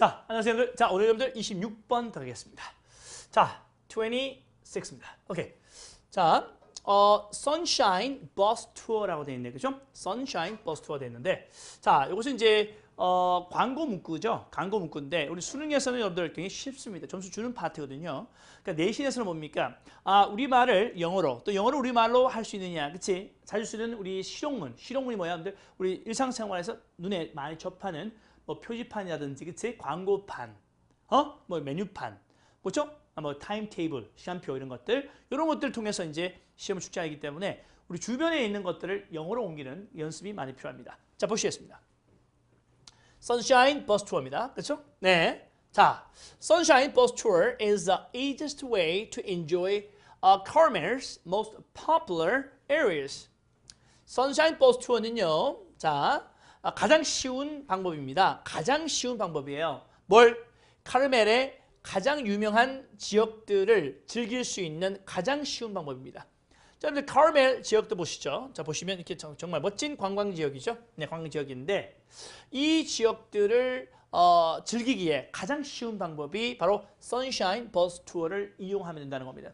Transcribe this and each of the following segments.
자, 안녕하세요, 여러분들. 자, 오늘 여러분들 26번 들어가겠습니다. 자, 26입니다. 오케이. 자, 어, Sunshine Bus Tour라고 되어 있네, 그죠? Sunshine Bus Tour 되어 있는데, 자, 이것은 이제 어, 광고 문구죠. 광고 문구인데 우리 수능에서는 여러분들 굉장히 쉽습니다. 점수 주는 파트거든요. 그러니까 내신에서는 뭡니까? 아, 우리말을 영어로 또 영어를 우리말로 할 수 있느냐. 그치? 자주 쓰는 우리 실용문. 실용문이 뭐야? 여러분들 우리 일상생활에서 눈에 많이 접하는 뭐 표지판이라든지 그치? 광고판. 어? 뭐 메뉴판. 뭐죠? 아, 뭐 타임 테이블, 시간표 이런 것들. 이런 것들을 통해서 이제 시험을 출제하기 때문에 우리 주변에 있는 것들을 영어로 옮기는 연습이 많이 필요합니다. 자, 보시겠습니다. Sunshine Bus Tour입니다. 그렇죠? 네. 자, Sunshine Bus Tour is the easiest way to enjoy uh, Carmel's most popular areas. Sunshine Bus Tour는요. 자, 아, 가장 쉬운 방법입니다. 가장 쉬운 방법이에요. 뭘? 카르멜의 가장 유명한 지역들을 즐길 수 있는 가장 쉬운 방법입니다. 자, 여러분들 카르멜 지역도 보시죠. 자, 보시면 이렇게 정말 멋진 관광 지역이죠. 네, 관광 지역인데 이 지역들을 어, 즐기기에 가장 쉬운 방법이 바로 Sunshine Bus Tour를 이용하면 된다는 겁니다.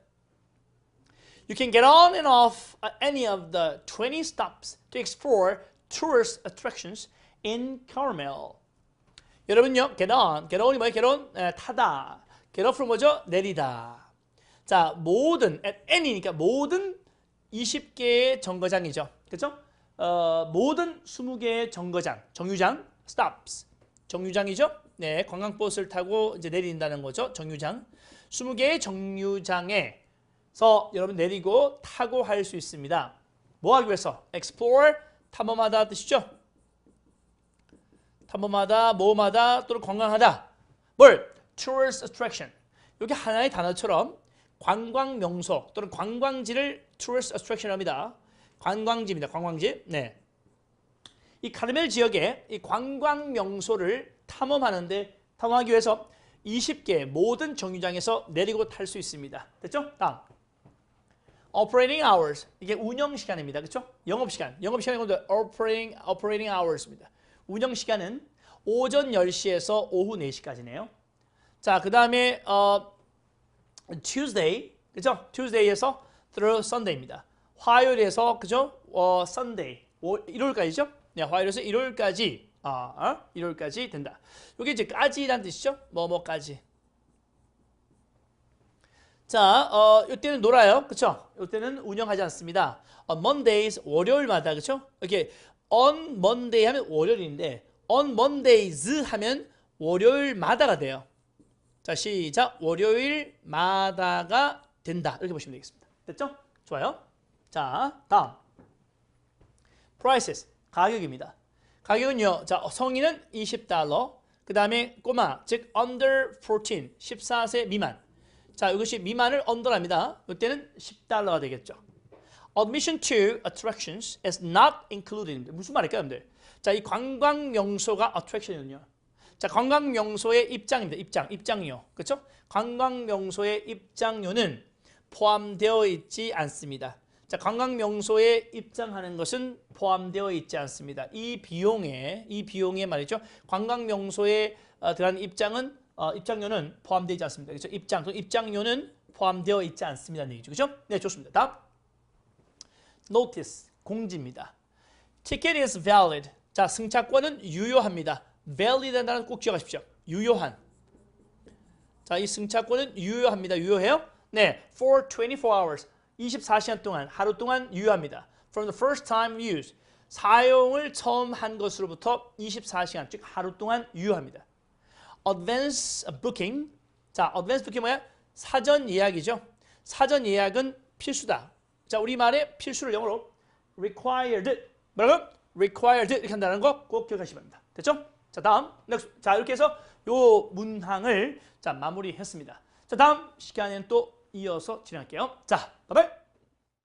You can get on and off at any of the 20 stops to explore tourist attractions in Carmel. 여러분요, get on, get on이 뭐예요? get on, 에, 타다. get off는 뭐죠? 내리다. 자, 모든, at any니까 모든 20개의 정거장이죠. 그렇죠? 어, 모든 20개의 정거장, 정류장, stops. 정류장이죠? 네, 관광버스를 타고 이제 내린다는 거죠. 정류장. 20개의 정류장에서 여러분 내리고 타고 할 수 있습니다. 뭐 하기 위해서? explore, 탐험하다 뜻이죠? 탐험하다, 뭐마다 또는 관광하다. 뭘? tourist attraction. 이게 하나의 단어처럼 관광 명소 또는 관광지를 tourist attraction 합니다. 관광지입니다. 관광지. 네. 이 카르멜 지역에 이 관광 명소를 탐험하는데 탐험하기 위해서 20개 모든 정류장에서 내리고 탈 수 있습니다. 됐죠? 다음. Operating hours. 이게 운영 시간입니다. 그렇죠? 영업 시간. 영업 시간이 건 operating operating hours입니다. 운영 시간은 오전 10시에서 오후 4시까지네요. 자, 그다음에 어 Tuesday, 그죠? Tuesday에서 through Sunday입니다. 화요일에서 그죠? 어, Sunday, 오, 일요일까지죠? 네, 화요일에서 일요일까지, 아, 어? 일요일까지 된다. 이게 이제 까지란 뜻이죠? 뭐뭐까지. 자, 어, 이때는 놀아요, 그렇죠? 이때는 운영하지 않습니다. On Mondays, 월요일마다, 그렇죠? 이렇게 on Monday 하면 월요일인데 on Mondays 하면 월요일마다가 돼요. 자, 시작. 월요일마다가 된다. 이렇게 보시면 되겠습니다. 됐죠? 좋아요. 자, 다음. prices. 가격입니다. 가격은요. 자, 성인은 20달러. 그 다음에 꼬마, 즉 under 14, 14세 미만. 자, 이것이 미만을 under랍니다. 이때는 10달러가 되겠죠. Admission to attractions is not included. 무슨 말일까요, 여러분들? 자, 이 관광 명소가 attraction이군요. 자, 관광 명소의 입장입니다. 입장, 입장료. 그렇죠? 관광 명소의 입장료는 포함되어 있지 않습니다. 자, 관광 명소에 입장하는 것은 포함되어 있지 않습니다. 이 비용에 이 비용에 말이죠. 관광 명소에 어, 들어간 입장은 어, 입장료는 포함되지 않습니다. 그렇죠? 입장, 그 입장료는 포함되어 있지 않습니다는 얘기죠. 그렇죠? 네, 좋습니다. 다음. notice 공지입니다. ticket is valid. 자, 승차권은 유효합니다. valid한 단어 꼭 기억하십시오. 유효한. 자, 이 승차권은 유효합니다. 유효해요? 네, for 24 hours. 24시간 동안, 하루 동안 유효합니다. From the first time use. 사용을 처음 한 것으로부터 24시간, 즉 하루 동안 유효합니다. Advance booking. 자, advance booking 뭐야? 사전 예약이죠. 사전 예약은 필수다. 자, 우리말의 필수를 영어로 required. 뭐라고? required 이렇게 한다는 거 꼭 기억하시기 바랍니다. 됐죠? 자, 다음. 자, 이렇게 해서 요 문항을 자, 마무리했습니다. 자, 다음 시간에는 또 이어서 진행할게요. 자, 바이바이.